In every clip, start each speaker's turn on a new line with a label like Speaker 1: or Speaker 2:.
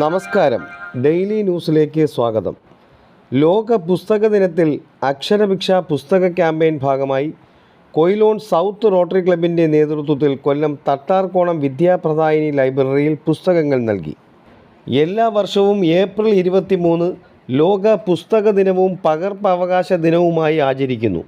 Speaker 1: നമസ്കാരം. ഡെയിലി ന്യൂസിലേക്ക് സ്വാഗതം. ലോക പുസ്തക ദിനത്തിൽ അക്ഷരഭിക്ഷ പുസ്തക ക്യാമ്പയിൻ ഭാഗമായി കൊയിലോൺ സൗത്ത് റോട്ടറി ക്ലബിന്റെ നേതൃത്വത്തിൽ കൊല്ലം തട്ടാർക്കോണം വിദ്യാപ്രദായിനി ലൈബ്രറിയിൽ പുസ്തകങ്ങൾ നൽകി. എല്ലാ വർഷവും ഏപ്രിൽ ഇരുപത്തി മൂന്ന് ലോക പുസ്തക ദിനവും പകർപ്പവകാശ ദിനവുമായി ആചരിക്കുന്നു.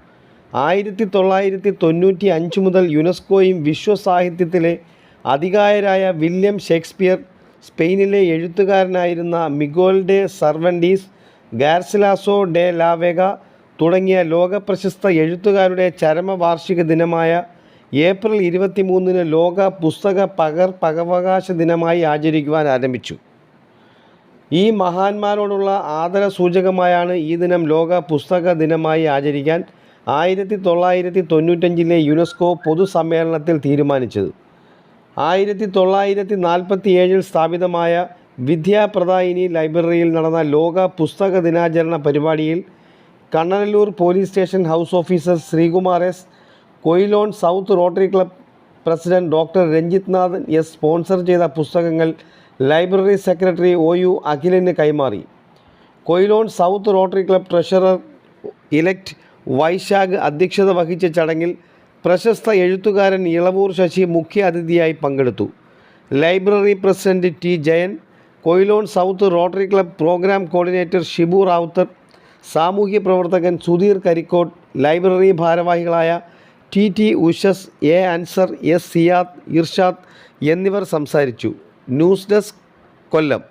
Speaker 1: ആയിരത്തി തൊള്ളായിരത്തി തൊണ്ണൂറ്റി അഞ്ച് മുതൽ യുനെസ്കോയും വിശ്വസാഹിത്യത്തിലെ അധികായരായ വില്യം ഷേക്സ്പിയർ സ്പെയിനിലെ എഴുത്തുകാരനായിരുന്ന മിഗോൽ ഡെ സർവൻഡീസ് ഗാർസിലാസോ ഡെ ലാവേഗ തുടങ്ങിയ ലോകപ്രശസ്ത എഴുത്തുകാരുടെ ചരമവാർഷിക ദിനമായ ഏപ്രിൽ ഇരുപത്തി മൂന്നിന് ലോക പുസ്തക പകർ പകവകാശ ദിനമായി ആചരിക്കുവാൻ ആരംഭിച്ചു. ഈ മഹാന്മാരോടുള്ള ആദര സൂചകമായാണ് ഈ ദിനം ലോക പുസ്തക ദിനമായി ആചരിക്കാൻ ആയിരത്തി തൊള്ളായിരത്തി തൊണ്ണൂറ്റഞ്ചിലെ യുനെസ്കോ പൊതുസമ്മേളനത്തിൽ തീരുമാനിച്ചത്. ആയിരത്തി തൊള്ളായിരത്തി നാൽപ്പത്തി ഏഴിൽ സ്ഥാപിതമായ വിദ്യാപ്രദായിനി ലൈബ്രറിയിൽ നടന്ന ലോക പുസ്തക ദിനാചരണ പരിപാടിയിൽ Kannanallur police station house officer Sreekumar S Quilon south rotary club president doctor Ranjith Nathan S sponsor ചെയ്ത പുസ്തകങ്ങൾ ലൈബ്രറി സെക്രട്ടറി ഒ യു അഖിലിന് കൈമാറി. Quilon south rotary club treasurer elect Vaishakh അധ്യക്ഷത വഹിച്ച ചടങ്ങിൽ പ്രശസ്ത എഴുത്തുകാരൻ ഇളവൂർ ശശി മുഖ്യ അതിഥിയായി പങ്കെടുത്തു. Library president T Jayan Quilon south rotary club program coordinator Shibu Ravuthar സാമൂഹ്യ പ്രവർത്തകൻ സുധീർ കരിക്കോട്ട് ലൈബ്രറി ഭാരവാഹികളായ T T Ushas A Ansar S Siyad Irshad എന്നിവർ സംസാരിച്ചു. News desk Kollam.